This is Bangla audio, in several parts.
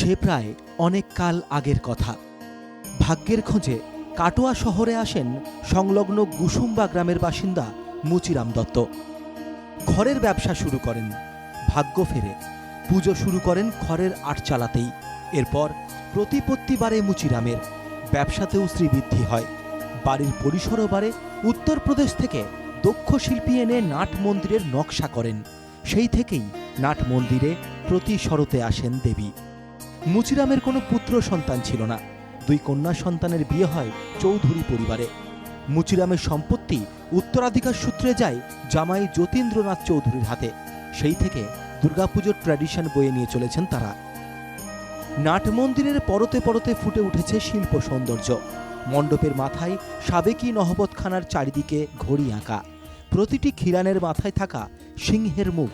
সে প্রায় অনেক কাল আগের কথা। ভাগ্যের খোঁজে কাটোয়া শহরে আসেন সংলগ্ন গুসুম্বা গ্রামের বাসিন্দা মুচিরাম দত্ত। ঘরের ব্যবসা শুরু করেন, ভাগ্য ফেরে। পুজো শুরু করেন ঘরের আট চালাতেই এরপর প্রতিপত্তিবারে মুচিরামের ব্যবসাতেও শ্রীবৃদ্ধি হয়। বাড়ির পরিসরও বাড়ে। উত্তরপ্রদেশ থেকে দক্ষ শিল্পী এনে নাট মন্দিরের নকশা করেন। সেই থেকেই নাট মন্দিরে প্রতি শরতে আসেন দেবী। মুচিরামের কোনো পুত্র সন্তান ছিল না। দুই কন্যা সন্তানের বিয়ে হয় চৌধুরী পরিবারে। মুচিরামের সম্পত্তি উত্তরাধিকার সূত্রে যায় জামাই যতীন্দ্রনাথ চৌধুরীর হাতে। সেই থেকে দুর্গাপুজোর ট্র্যাডিশন বয়ে নিয়ে চলেছেন তারা। নাট মন্দিরের পরতে পরতে ফুটে উঠেছে শিল্প সৌন্দর্য। মণ্ডপের মাথায় সাবেকি নহবতখানার চারিদিকে ঘড়ি আঁকা। প্রতিটি খিরানের মাথায় থাকা সিংহের মুখ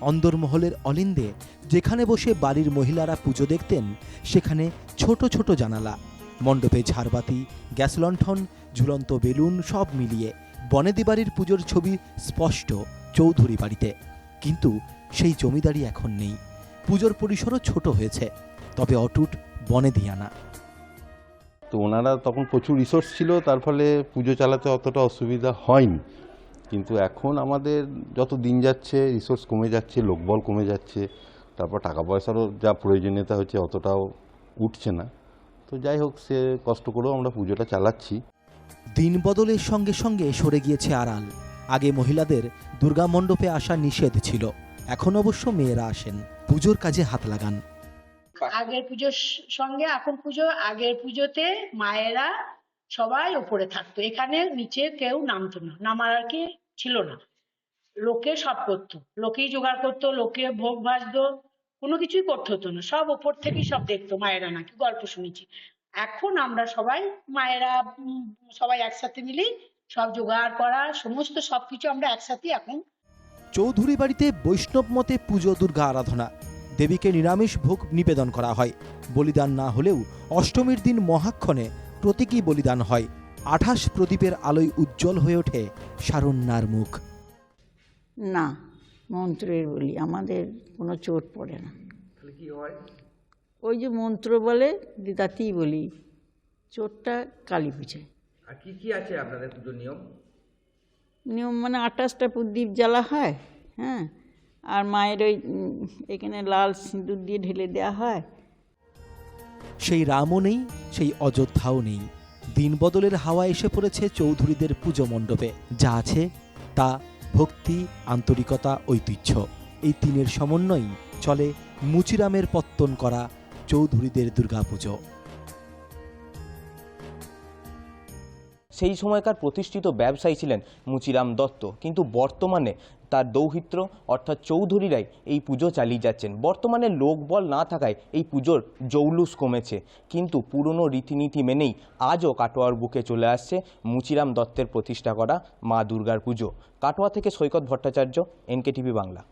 অন্দরমহলের অলিন্দে, যেখানে বসে বাড়ির মহিলারা পুজো দেখতেন, সেখানে ছোট ছোট জানালা, মণ্ডপে ঝাড়বাতি, গ্যাস লণ্ঠন, ঝুলন্ত বেলুন সব মিলিয়ে বনেদি বাড়ির পুজোর ছবি স্পষ্ট চৌধুরী বাড়িতে। কিন্তু সেই জমিদারি এখন নেই। পুজোর পরিসরও ছোট হয়েছে, তবে অটুট বনেদিয়ানা। তো ওনারা তখন প্রচুর রিসোর্স ছিল, তার ফলে পুজো চালাতে অতটা অসুবিধা হয়নি। কিন্তু এখন আমাদের যত দিন যাচ্ছে রিসোর্স কমে যাচ্ছে লোকবল কমে যাচ্ছে তারপর টাকা পয়সারও যা প্রয়োজনীয়তা হচ্ছে অতটাও উঠছে না। তো যাই হোক সে কষ্ট করেও আমরা পুজোটা চালাচ্ছি। দিন বদলের সঙ্গে সঙ্গে সরে গিয়েছে আড়াল। আগে মহিলাদের দুর্গা মণ্ডপে আসা নিষেধ ছিল। এখন অবশ্য মেয়েরা আসেন। পুজোর কাজে হাত লাগান। আগের পুজোর সঙ্গে এখন পুজো আগের পুজোতে মায়েরা সবাই ওপরে থাকতো। এখানে নিচে কেউ নামতো না, নামার আর কি ছিল না। লোকে সব করতো, লোকেই জোগাড় করতো, লোকে ভোগ ভাজতো, কোনো কিছুই করতে হতো না। সব ওপর থেকেই সব দেখতো, মায়েরা নাকি গল্প শুনেছি। এখন আমরা সবাই, মায়েরা সবাই একসাথে মিলেই সব জোগাড় করা, সমস্ত সবকিছু আমরা একসাথে এখন চৌধুরী বাড়িতে বৈষ্ণব মতে পুজো, দুর্গা আরাধনা। দেবীকে নিরামিষ ভোগ নিবেদন করা হয়। বলিদান না হলেও অষ্টমীর দিন মহাক্ষণে প্রতীকী বলিদান হয়। আঠাশ প্রদীপের আলোয় উজ্জ্বল হয়ে ওঠে সারণ্যার মুখ। না মন্ত্রের বলি আমাদের কোনো চোট পড়ে না। ওই যে মন্ত্র বলে তাতেই বলি চোটটা কালী পুজোয় আর কি কি আছে আপনাদের পুজোর নিয়ম? নিয়ম মানে আঠাশটা প্রদীপ জ্বালা হয় হ্যাঁ? আর মায়ের ওই এখানে লাল সিঁদুর দিয়ে ঢেলে দেওয়া হয় সেই রামও নেই, সেই অযোধ্যাও নেই। দিন বদলের হাওয়া এসে পড়েছে চৌধুরীদের পুজো মণ্ডপে। যা আছে, তা ভক্তি, আন্তরিকতা, ঐতিহ্য। এই তিনের সমন্বয়ই চলে মুচিরামের পত্তন করা চৌধুরীদের দুর্গাপুজো। সেই সময়কার প্রতিষ্ঠিত ব্যবসায়ী ছিলেন মুচিরাম দত্ত। কিন্তু বর্তমানে তার দৌহিত্র অর্থাৎ চৌধুরীরাই এই পুজো চালিয়ে যাচ্ছেন। বর্তমানে লোকবল না থাকায় এই পুজোর জৌলুস কমেছে। কিন্তু পুরনো রীতিনীতি মেনেই আজও কাটোয়ার বুকে চলে আসছে মুচিরাম দত্তের প্রতিষ্ঠা করা মা দুর্গার পুজো। কাটোয়া থেকে সৈকত ভট্টাচার্য, এনকেটিভি বাংলা।